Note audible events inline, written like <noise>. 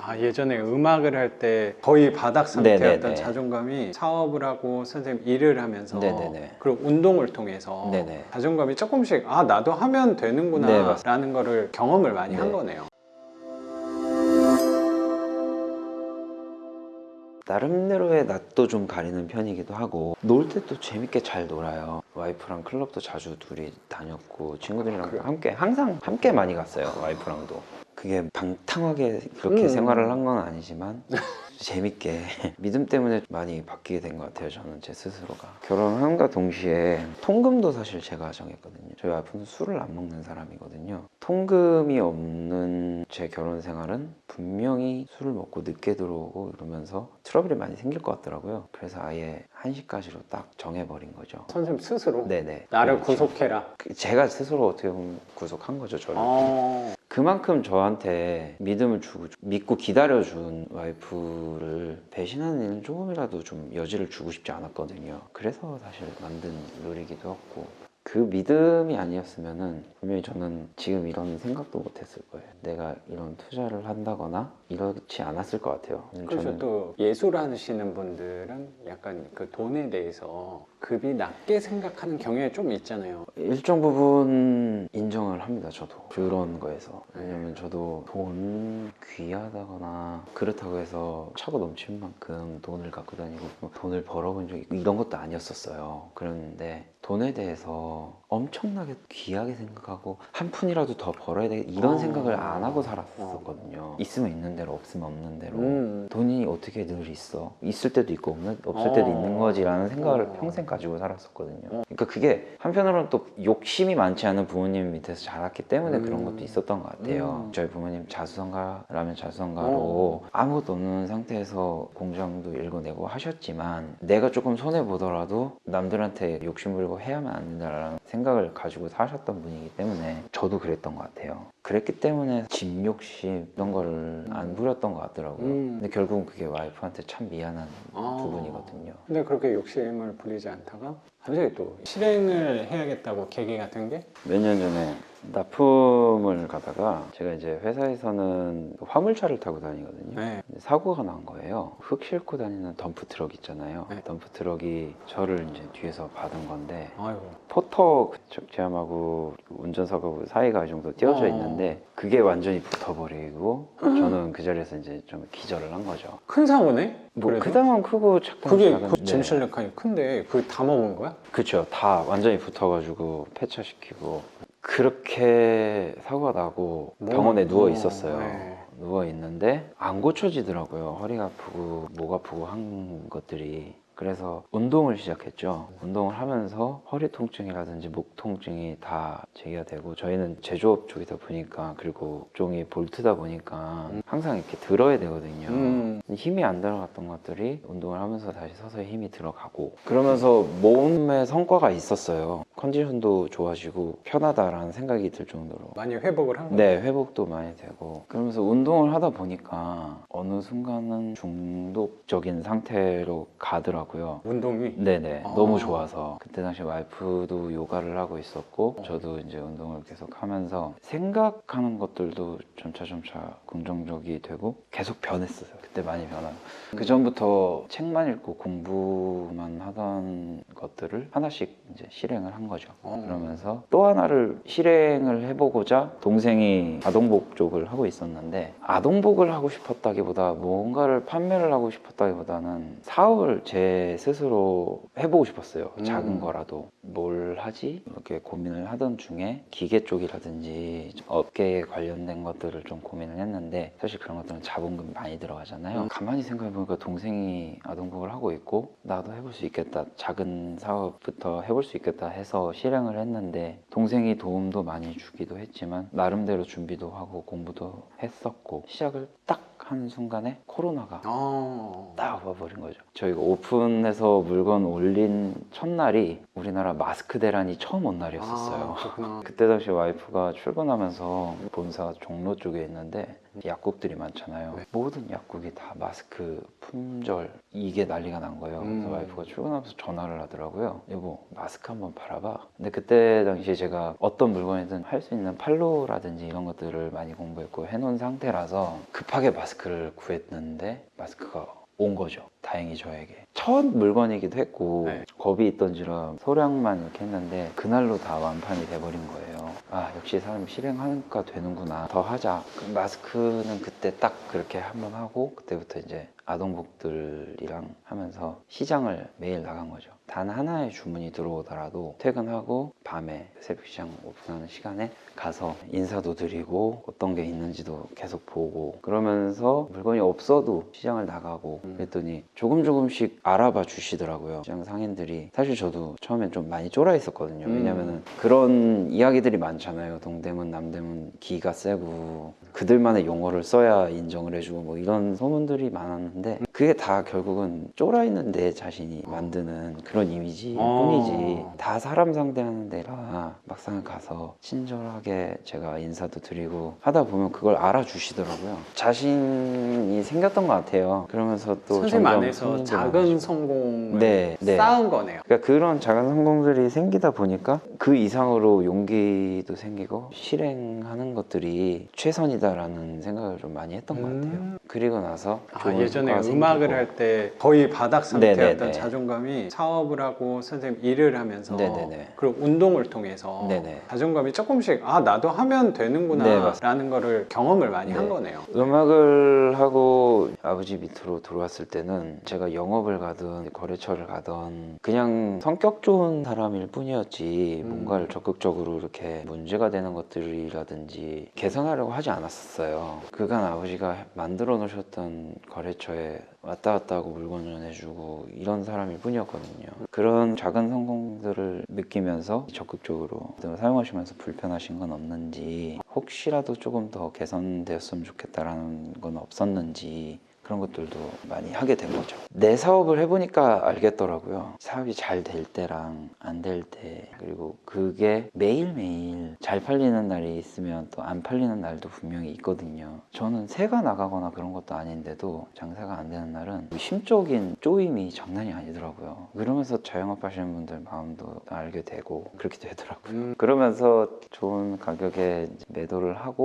아 예전에 음악을 할 때 거의 바닥 상태였던 네네네. 자존감이 사업을 하고 선생님 일을 하면서 네네네. 그리고 운동을 통해서 네네. 자존감이 조금씩 아 나도 하면 네, 되는구나 맞습니다. 라는 거를 경험을 많이 한 네. 거네요 나름대로의 낯도 좀 가리는 편이기도 하고 놀 때 또 재밌게 잘 놀아요 와이프랑 클럽도 자주 둘이 다녔고 친구들이랑 그래요? 함께 항상 함께 많이 갔어요 와이프랑도 그게 방탕하게 그렇게 음. 생활을 한 건 아니지만 <laughs> 재밌게 <laughs> 믿음 때문에 많이 바뀌게 된 것 같아요 저는 제 스스로가. 결혼함과 동시에 통금도 사실 제가 정했거든요. 저희 와이프는 술을 안 먹는 사람이거든요. 통금이 없는 제 결혼 생활은 분명히 술을 먹고 늦게 들어오고 이러면서 트러블이 많이 생길 것 같더라고요. 그래서 아예 한시까지로 딱 정해버린 거죠. 선생님 스스로? 네네. 나를 그렇죠. 구속해라. 그 제가 스스로 어떻게 보면 구속한 거죠 저를. 어, 그만큼 저한테 믿음을 주고 믿고 기다려준 와이프를 배신하는 일은 조금이라도 좀 여지를 주고 싶지 않았거든요. 그래서 사실 만든 룰이기도 했고 그 믿음이 아니었으면은 분명히 저는 지금 이런 생각도 못했을 거예요. 내가 이런 투자를 한다거나 이렇지 않았을 것 같아요. 그래서 또 예술 하시는 분들은 약간 그 돈에 대해서 급이 낮게 생각하는 경향이 좀 있잖아요 일정 부분 인정을 합니다. 저도 그런 거에서 왜냐면 저도 돈 귀하다거나 그렇다고 해서 차고 넘치는 만큼 돈을 갖고 다니고 뭐 돈을 벌어본 적이 이런 것도 아니었었어요. 그런데 돈에 대해서 엄청나게 귀하게 생각하고 한 푼이라도 더 벌어야 돼 이런 어. 생각을 안 하고 살았었거든요. 있으면 있는 대로 없으면 없는 대로. 음. 돈이 어떻게 늘 있어? 있을 때도 있고 없는, 없을 때도 어. 있는 거지라는 생각을 어. 평생 가지고 살았었거든요. 그러니까 그게 한편으로는 또 욕심이 많지 않은 부모님 밑에서 자랐기 때문에 그런 음. 것도 있었던 것 같아요. 음. 저희 부모님 자수성가라면 자수성가로 아무것도 없는 상태에서 공장도 읽어내고 하셨지만 내가 조금 손해 보더라도 남들한테 욕심 부리고 해야만 안 된다라는 생각 을 가지고 사셨던 분이기 때문에 저도 그랬던 것 같아요. 그랬기 때문에 집 욕심 이런 거를 안 부렸던 것 같더라고요. 음. 근데 결국은 그게 와이프한테 참 미안한 아. 부분이거든요. 근데 그렇게 욕심을 부리지 않다가 갑자기 또 실행을 해야겠다고 계기 같은 게 몇 년 전에 납품을 가다가 제가 이제 회사에서는 화물차를 타고 다니거든요. 네. 사고가 난 거예요. 흙 싣고 다니는 덤프 트럭 있잖아요. 네. 덤프 트럭이 저를 이제 뒤에서 받은 건데 아이고 포터 그쪽 제함하고 운전석하고 사이가 이 정도 띄어져 어. 있는데 그게 완전히 붙어버리고 저는 그 자리에서 이제 좀 기절을 한 거죠. 큰 사고네? 뭐 그래도? 크다면 크고 작다면 그게 작은 그 짐실력하니 큰데 그게 다 먹은 거야? 그쵸 다 완전히 붙어가지고 폐차시키고 그렇게 사고가 나고 병원에 뭐, 누워 어, 있었어요. 네. 누워 있는데 안 고쳐지더라고요. 허리가 아프고 목 아프고 한 것들이. 그래서 운동을 시작했죠. 운동을 하면서 허리 통증이라든지 목 통증이 다 제기가 되고 저희는 제조업 쪽이다 보니까 그리고 종이 볼트다 보니까 항상 이렇게 들어야 되거든요. 음. 힘이 안 들어갔던 것들이 운동을 하면서 다시 서서히 힘이 들어가고. 그러면서 몸에 성과가 있었어요 컨디션도 좋아지고 편하다라는 생각이 들 정도로. 많이 회복을 한 거야? 네 회복도 많이 되고. 그러면서 운동을 하다 보니까 어느 순간은 중독적인 상태로 가더라고요. 운동이? 네네. 아. 너무 좋아서. 그때 당시 와이프도 요가를 하고 있었고 저도 이제 운동을 계속 하면서 생각하는 것들도 점차 점차 긍정적이 되고 계속 변했어요. 그때 많이 변하고. 그 전부터 책만 읽고 공부만 하던 것들을 하나씩 이제 실행을 한 거죠 어. 그러면서 또 하나를 실행을 해보고자 동생이 아동복 쪽을 하고 있었는데 아동복을 하고 싶었다기보다 뭔가를 판매를 하고 싶었다기보다는 사업을 제 스스로 해보고 싶었어요 음. 작은 거라도 뭘 하지 이렇게 고민을 하던 중에 기계 쪽이라든지 업계에 관련된 것들을 좀 고민을 했는데 사실 그런 것들은 자본금 많이 들어가잖아요 음. 가만히 생각해 보니까 동생이 아동복을 하고 있고 나도 해볼 수 있겠다 작은 사업부터 해볼 수 있겠다 해서 실행을 했는데 동생이 도움도 많이 주기도 했지만 나름대로 준비도 하고 공부도 했었고 시작을 딱 하는 순간에 코로나가 어. 딱 와버린 거죠. 저희가 오픈해서 물건 올린 첫날이 우리나라 마스크 대란이 처음 온 날이었었어요. 아. <laughs> 그때 당시 와이프가 출근하면서 본사 종로 쪽에 있는데 약국들이 많잖아요. 네. 모든 약국이 다 마스크 품절 이게 난리가 난 거예요. 그래서 음. 와이프가 출근하면서 전화를 하더라고요. 여보 마스크 한번 팔아봐. 근데 그때 당시에 제가 어떤 물건이든 할 수 있는 팔로라든지 이런 것들을 많이 공부했고 해놓은 상태라서 급하게 마스크를 구했는데 마스크가 온 거죠. 다행히 저에게 첫 물건이기도 했고 네. 겁이 있던지라 소량만 이렇게 했는데 그날로 다 완판이 돼버린 거예요. 아 역시 사람 실행하니까 되는구나. 더 하자. 그 마스크는 그때 딱 그렇게 한번 하고 그때부터 이제 아동복들이랑 하면서 시장을 매일 나간 거죠. 단 하나의 주문이 들어오더라도 퇴근하고 밤에 새벽 시장 오픈하는 시간에 가서 인사도 드리고 어떤 게 있는지도 계속 보고 그러면서 물건이 없어도 시장을 나가고 음. 그랬더니 조금 조금씩 알아봐 주시더라고요. 시장 상인들이 사실 저도 처음엔 좀 많이 쫄아 있었거든요. 음. 왜냐면은 그런 이야기들이 많잖아요. 동대문, 남대문 기가 세고 그들만의 용어를 써야 인정을 해주고 뭐 이런 소문들이 많았는데 그게 다 결국은 쫄아 있는 내 자신이 만드는 그런 이미지 어. 뿐이지 다 사람 상대하는 데라 막상 가서 친절하게 제가 인사도 드리고 하다 보면 그걸 알아주시더라고요. 자신이 생겼던 것 같아요. 그러면서 또 선생님 안에서 작은. 성공을 네, 네. 쌓은 거네요. 그러니까 그런 작은 성공들이 생기다 보니까 그 이상으로 용기도 생기고 실행하는 것들이 최선이다라는 생각을 좀 많이 했던 것 같아요. 음. 그리고 나서 아, 예전에 음악을. 할 때 거의 바닥 상태였던 네네네. 자존감이 사업 을 하고 선생님 일을 하면서 네네네. 그리고 운동을 통해서 네네. 자존감이 조금씩 아 나도 하면 네, 되는구나 맞습니다. 라는 거를 경험을 많이 한 네. 거네요. 음악을 하고 아버지 밑으로 들어왔을 때는 제가 영업을 가든 거래처를 가든 그냥 성격 좋은 사람일 뿐이었지 음. 뭔가를 적극적으로 이렇게 문제가 되는 것들이라든지 개선하려고 하지 않았었어요. 그간 아버지가 만들어 놓으셨던 거래처에 왔다 갔다 하고 물건 전해주고 이런 사람일 뿐이었거든요. 그런 작은 성공들을 느끼면서 적극적으로 사용하시면서 불편하신 건 없는지 혹시라도 조금 더 개선되었으면 좋겠다라는 건 없었는지 그런 것들도 많이 하게 된 거죠. 내 사업을 해보니까 알겠더라고요. 사업이 잘 될 때랑 안 될 때, 그리고 그게 매일매일 잘 팔리는 날이 있으면 또 안 팔리는 날도 분명히 있거든요. 저는 새가 나가거나 그런 것도 아닌데도 장사가 안 되는 날은 심적인 쪼임이 장난이 아니더라고요. 그러면서 자영업 하시는 분들 마음도 알게 되고 그렇게 되더라고요. 음. 그러면서 좋은 가격에 매도를 하고